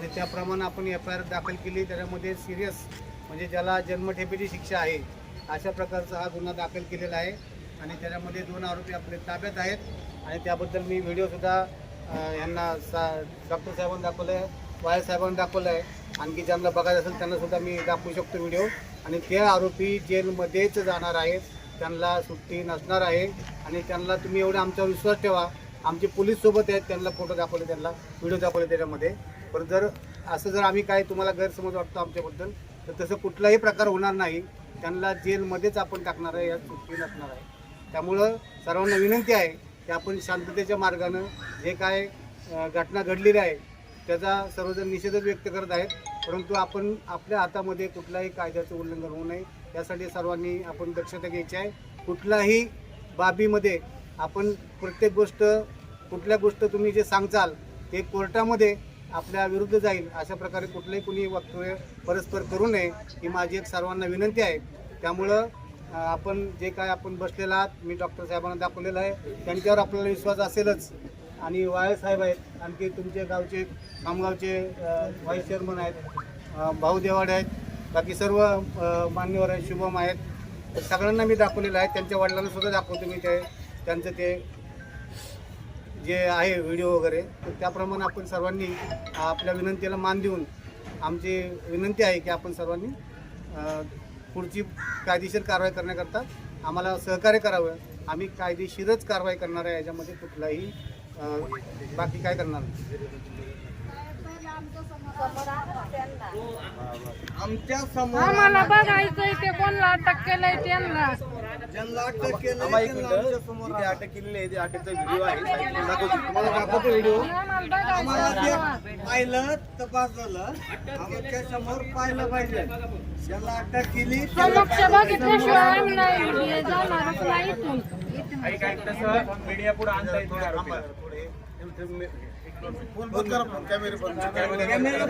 आणि त्याप्रमाणे आपण एफ आय आर दाखल केली त्याच्यामध्ये सिरियस म्हणजे ज्याला जन्मठेपेची शिक्षा आहे अशा प्रकारचा हा गुन्हा दाखल केलेला आहे. आणि त्याच्यामध्ये दोन आरोपी आपले ताब्यात आहेत. आणि त्याबद्दल मी व्हिडिओसुद्धा यांना सा डॉक्टर साहेबांना दाखवलं आहे वायर साहेबांना दाखवलं आहे आणखी ज्यांना बघायचं असेल त्यांनासुद्धा मी दाखवू शकतो व्हिडिओ आणि ते आरोपी जेलमध्येच जाणार आहेत. त्यांना सुट्टी नसणार आहे. आणि त्यांना तुम्ही एवढा आमच्यावर विश्वास ठेवा. आमचे पोलीस सोबत आहेत. त्यांना फोटो दाखवले त्यांना व्हिडिओ दाखवले त्याच्यामध्ये. पण जर असं जर आम्ही काय तुम्हाला गैरसमज वाटतो आमच्याबद्दल तर तसं कुठलाही प्रकार होणार नाही. त्यांना जेलमध्येच आपण टाकणार आहे यात सुट्टी नसणार आहे. त्यामुळं सर्वांना विनंती आहे की आपण शांततेच्या मार्गानं जे काय घटना घडलेली आहे त्याचा सर्वजण निषेधच व्यक्त करत आहेत. परंतु आपण आपल्या हातामध्ये कुठल्याही कायद्याचं उल्लंघन होऊ नये. यासाठी सर्वांनी आपण दक्षता घ्यायची आहे. कुठल्याही बाबीमध्ये आपण प्रत्येक गोष्ट कुठल्या गोष्ट तुम्ही जे सांगचाल ते कोर्टामध्ये आपल्या विरुद्ध जाईल अशा प्रकारे कुठलंही कुणी वक्तव्य परस्पर करू नये ही माझी एक सर्वांना विनंती आहे. त्यामुळं आपण जे काय आपण बसलेला आहात मी डॉक्टर साहेबांना दाखवलेलं आहे. त्यांच्यावर आपल्याला विश्वास असेलच. आणि वाळे साहेब आहेत आणखी तुमचे गावचे खामगावचे व्हाईस चेअरमन आहेत भाऊ देवाडे आहेत बाकी सर्व मान्यवर आहेत शुभम आहेत. सगळ्यांना मी दाखवलेलं आहे. त्यांच्या वडिलांना सुद्धा दाखवतो मी ते त्यांचं ते जे आहे व्हिडिओ वगैरे तर त्याप्रमाणे आपण सर्वांनी आपल्या विनंतीला मान देऊन आमची विनंती आहे की आपण सर्वांनी पुढची कायदेशीर कारवाई करण्याकरता आम्हाला सहकार्य करावं. आम्ही कायदेशीरच कारवाई करणार आहे याच्यामध्ये कुठलाही बाकी काय करणार आमच्यासमोर आम्हाला बघायचंय ते कोणला अटक केलंय त्यांना. ज्यांना अटक केलं आम्हा एक मिनिट. जिथे अटक केलेली आहे. ते अटकचा व्हिडिओ आहे. साहेब दाखवतो. तुम्हाला दाखवतो व्हिडिओ आम्हाला ते पाहिलं तपास झालं. आमच्यासमोर पाहिलं पाहिजे. ज्याला अटक केली समक्ष बघितल्याशिवाय आम्ही नाही. हे जाणारच नाही इथून. मीडिया पुढे आणता येत नाही. आरोपीला. फोन बंद करा फोन. कॅमेरे बंद. कॅमेरे